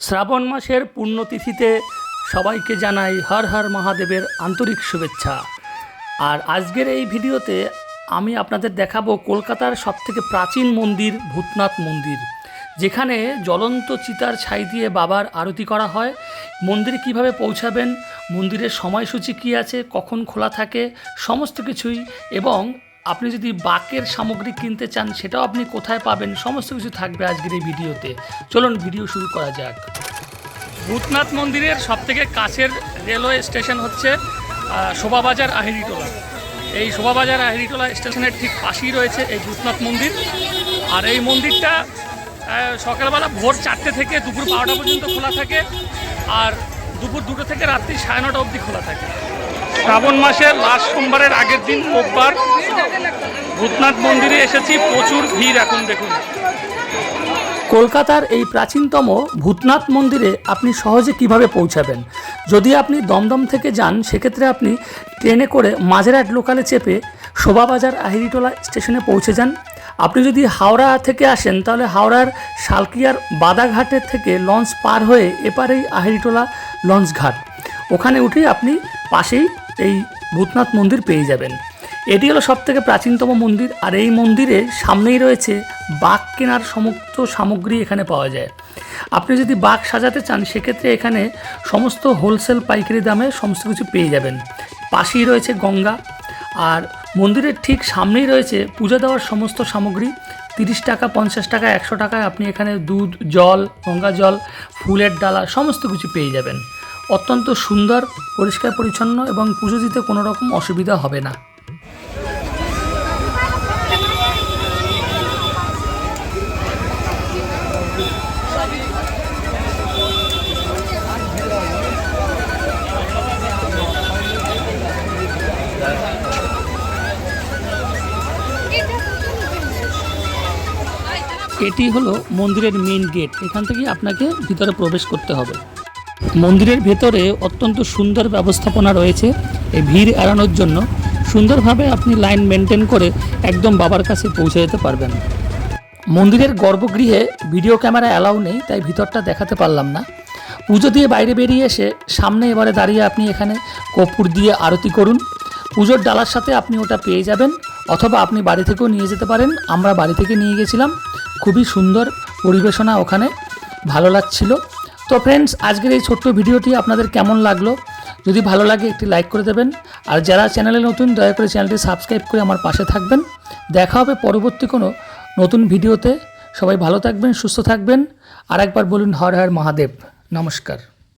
শ্রাবণ মাসের পুণ্যতিথিতে সবাইকে জানাই হর হর মহাদেবের আন্তরিক শুভেচ্ছা। আর আজকের এই ভিডিওতে আমি আপনাদের দেখাবো কলকাতার সবথেকে প্রাচীন মন্দির, ভূতনাথ মন্দির, যেখানে জ্বলন্ত চিতার ছাই দিয়ে বাবার আরতি করা হয়। মন্দিরে কীভাবে পৌঁছাবেন, মন্দিরের সময়সূচি কী আছে, কখন খোলা থাকে, সমস্ত কিছুই এবং আপনি যদি বাকের সামগ্রী কিনতে চান, সেটাও আপনি কোথায় পাবেন? সমস্ত কিছু থাকবে আজকের এই ভিডিওতে। চলুন, ভিডিও শুরু করা যাক। ভূতনাথ মন্দিরের সবথেকে কাছের রেলওয়ে স্টেশন হচ্ছে শোভাবাজার আহিরিটোলা। এই শোভাবাজার আহিরিটোলা স্টেশনের ঠিক পাশেই রয়েছে এই ভূতনাথ মন্দির। আর এই মন্দিরটা সকালবেলা ভোর চারটে থেকে দুপুর বারোটা পর্যন্ত খোলা থাকে, আর দুপুর দুটো থেকে রাত্রি সাড়ে নটা অবধি খোলা থাকে। শ্রাবণ মাসের লাস্ট সোমবারের আগের দিন রোববার ভূতনাথ মন্দিরে এসেছি, প্রচুর ভিড় এখন দেখুন। কলকাতার এই প্রাচীনতম ভূতনাথ মন্দিরে আপনি সহজে কীভাবে পৌঁছাবেন? যদি আপনি দমদম থেকে যান, সেক্ষেত্রে আপনি ট্রেনে করে মাঝেরহাট লোকালে চেপে শোভাবাজার আহিরিটোলা স্টেশনে পৌঁছে যান। আপনি যদি হাওড়া থেকে আসেন, তাহলে হাওড়ার শালকিয়ার বাদাঘাটের থেকে লঞ্চ পার হয়ে এপারেই আহিরিটোলা লঞ্চ ঘাট ওখানে উঠেই আপনি পাশেই এই ভূতনাথ মন্দির পেয়ে যাবেন। এটি হলো সব থেকে প্রাচীনতম মন্দির, আর এই মন্দিরে সামনেই রয়েছে বাঘ কেনার সমস্ত সামগ্রী এখানে পাওয়া যায়। আপনি যদি বাঘ সাজাতে চান, সেক্ষেত্রে এখানে সমস্ত হোলসেল পাইকারি দামে সমস্ত কিছু পেয়ে যাবেন। পাশেই রয়েছে গঙ্গা, আর মন্দিরের ঠিক সামনেই রয়েছে পূজা দেওয়ার সমস্ত সামগ্রী। তিরিশ টাকা, পঞ্চাশ টাকা, একশো টাকায় আপনি এখানে দুধ, জল, গঙ্গা জল, ফুলের ডালা, সমস্ত কিছু পেয়ে যাবেন। অত্যন্ত সুন্দর, পরিষ্কার, পরিচ্ছন্ন এবং পুজো দিতে কোনো রকম অসুবিধা হবে না। এটি হলো মন্দিরের মেইন গেট এখান থেকে আপনাকে ভিতরে প্রবেশ করতে হবে। মন্দিরের ভেতরে অত্যন্ত সুন্দর ব্যবস্থাপনা রয়েছে। এই ভিড় এড়ানোর জন্য সুন্দরভাবে আপনি লাইন মেনটেন করে একদম বাবার কাছে পৌঁছে যেতে পারবেন। মন্দিরের গর্ভগৃহে ভিডিও ক্যামেরা অ্যালাউ নেই, তাই ভিতরটা দেখাতে পারলাম না। পুজো দিয়ে বাইরে বেরিয়ে এসে সামনে এবারে দাঁড়িয়ে আপনি এখানে কর্পূর দিয়ে আরতি করুন। পুজোর ডালার সাথে আপনি ওটা পেয়ে যাবেন, অথবা আপনি বাড়ি থেকেও নিয়ে যেতে পারেন। আমরা বাড়ি থেকে নিয়ে গেছিলাম। খুবই সুন্দর পরিবেশনা ওখানে, ভালো লাগছিল। তো ফ্রেন্ডস আজকের এই ছোট্ট ভিডিওটি আপনাদের কেমন লাগল? যদি ভালো লাগে, একটি লাইক করে দেবেন। আর যারা চ্যানেলে নতুন, দয়া করে চ্যানেলটি সাবস্ক্রাইব করে আমার পাশে থাকবেন। দেখা হবে পরবর্তী কোনো নতুন ভিডিওতে। সবাই ভালো থাকবেন, সুস্থ থাকবেন। আর একবার বলুন, হর হর মহাদেব। নমস্কার।